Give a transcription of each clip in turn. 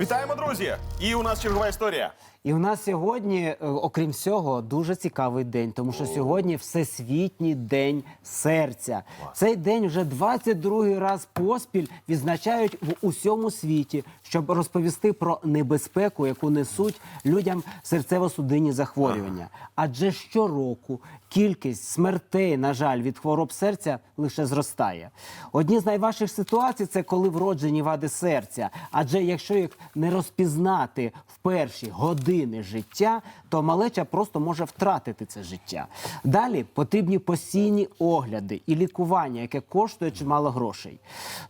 Вітаємо, друзі! І у нас чергова історія. І у нас сьогодні, е, окрім всього, дуже цікавий день, тому що сьогодні Всесвітній день серця. Цей день вже 22-й раз поспіль відзначають в усьому світі, щоб розповісти про небезпеку, яку несуть людям серцево-судинні захворювання. Адже щороку кількість смертей, на жаль, від хвороб серця лише зростає. Одні з найважчих ситуацій це коли вроджені вади серця. Адже якщо їх не розпізнати в перші години життя, то малеча просто може втратити це життя. Далі потрібні постійні огляди і лікування, яке коштує чимало грошей.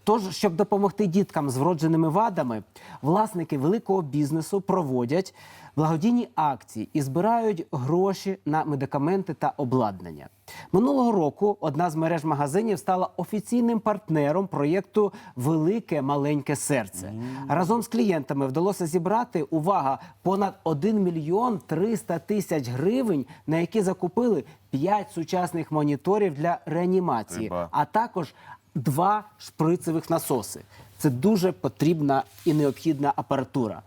Тож, щоб допомогти діткам з вродженими вадами, власники великого бізнесу проводять благодійні акції і збирають гроші на медикаменти та обладнання. Минулого року одна з мереж магазинів стала офіційним партнером проєкту Велике маленьке серце. Разом з клієнтами вдалося зібрати увага понад 1 мільйон 300 тисяч гривень, на які закупили 5 сучасних моніторів для реанімації, Треба. а також два шприцевих насоси. Це дуже потрібна і необхідна апаратура.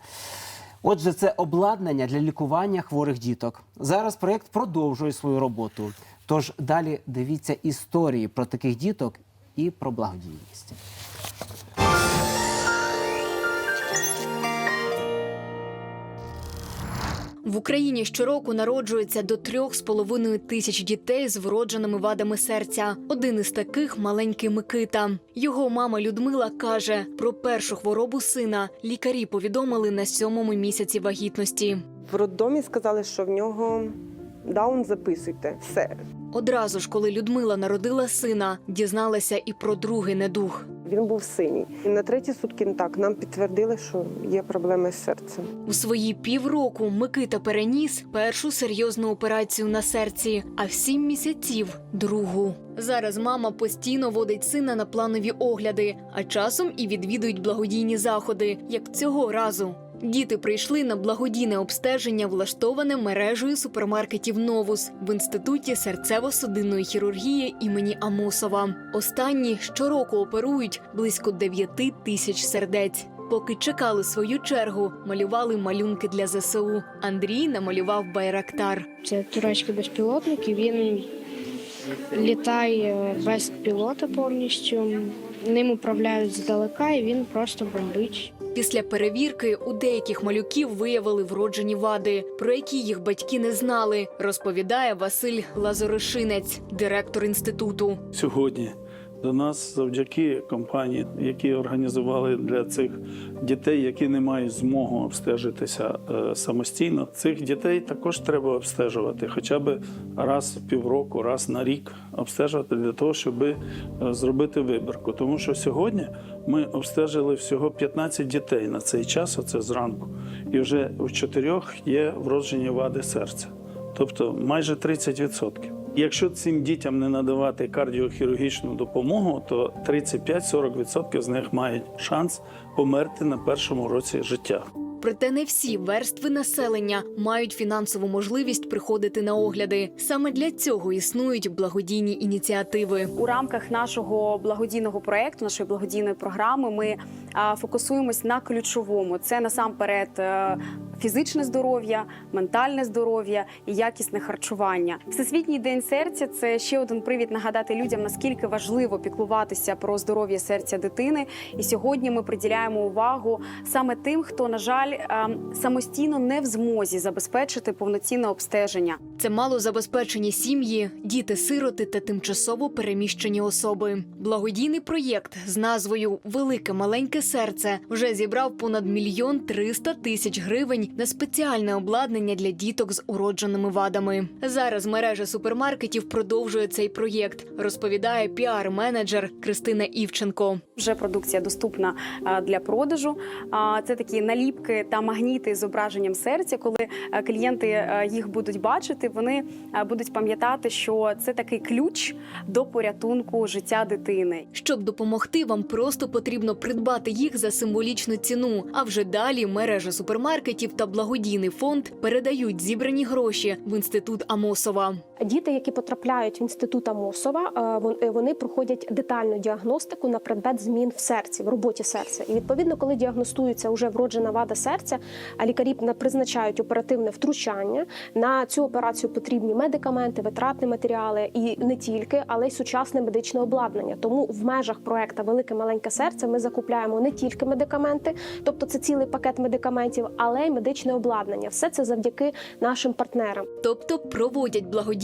Отже, це обладнання для лікування хворих діток. Зараз проєкт продовжує свою роботу. Тож далі дивіться історії про таких діток і про благодійність. В Україні щороку народжується до трьох з половиною тисяч дітей з вродженими вадами серця. Один із таких маленький Микита. Його мама Людмила каже про першу хворобу сина. Лікарі повідомили на сьомому місяці вагітності. В роддомі сказали, що в нього даун записуйте. Все. Одразу ж, коли Людмила народила сина, дізналася і про другий недуг. Він був синій. І на треті сутки так нам підтвердили, що є проблеми з серцем. У свої півроку Микита переніс першу серйозну операцію на серці, а в сім місяців другу. Зараз мама постійно водить сина на планові огляди, а часом і відвідують благодійні заходи, як цього разу. Діти прийшли на благодійне обстеження, влаштоване мережею супермаркетів Новус в інституті серцево-судинної хірургії імені Амосова. Останні щороку оперують близько 9 тисяч сердець. Поки чекали свою чергу, малювали малюнки для ЗСУ. Андрій намалював байрактар. Це турецький безпілотник, і він літає без пілота повністю. Ним управляють здалека, і він просто бомбить. Після перевірки у деяких малюків виявили вроджені вади, про які їх батьки не знали, розповідає Василь Лазоришинець, директор інституту. сьогодні до нас завдяки компанії, які організували для цих дітей, які не мають змогу обстежитися е, самостійно. Цих дітей також треба обстежувати, хоча б раз в півроку, раз на рік обстежувати для того, щоб е, зробити вибірку. Тому що сьогодні ми обстежили всього 15 дітей на цей час, оце зранку, і вже у чотирьох є вроджені вади серця, тобто майже 30%. Якщо цим дітям не надавати кардіохірургічну допомогу, то 35-40% з них мають шанс померти на першому році життя. Проте не всі верстви населення мають фінансову можливість приходити на огляди. Саме для цього існують благодійні ініціативи. У рамках нашого благодійного проекту, нашої благодійної програми, ми фокусуємось на ключовому: це насамперед е, фізичне здоров'я, ментальне здоров'я і якісне харчування. Всесвітній день серця це ще один привід нагадати людям, наскільки важливо піклуватися про здоров'я серця дитини. І сьогодні ми приділяємо увагу саме тим, хто на жаль е, самостійно не в змозі забезпечити повноцінне обстеження. Це малозабезпечені сім'ї, діти-сироти та тимчасово переміщені особи. Благодійний проєкт з назвою Велике маленьке серце вже зібрав понад мільйон триста тисяч гривень на спеціальне обладнання для діток з уродженими вадами. Зараз мережа супермаркетів продовжує цей проєкт, розповідає піар-менеджер Кристина Івченко. Вже продукція доступна для продажу. Це такі наліпки та магніти з зображенням серця. Коли клієнти їх будуть бачити, вони будуть пам'ятати, що це такий ключ до порятунку життя дитини. Щоб допомогти, вам просто потрібно придбати їх за символічну ціну. А вже далі мережа супермаркетів та благодійний фонд передають зібрані гроші в інститут Амосова. Діти, які потрапляють в інститут Амосова, е, е, вони проходять детальну діагностику на предмет змін в серці, в роботі серця. І відповідно, коли діагностується вже вроджена вада серця, а лікарі на- призначають оперативне втручання. На цю операцію потрібні медикаменти, витратні матеріали і не тільки, але й сучасне медичне обладнання. Тому в межах проекту Велике маленьке серце ми закупляємо не тільки медикаменти, тобто це цілий пакет медикаментів, але й медичне обладнання. Все це завдяки нашим партнерам. Тобто проводять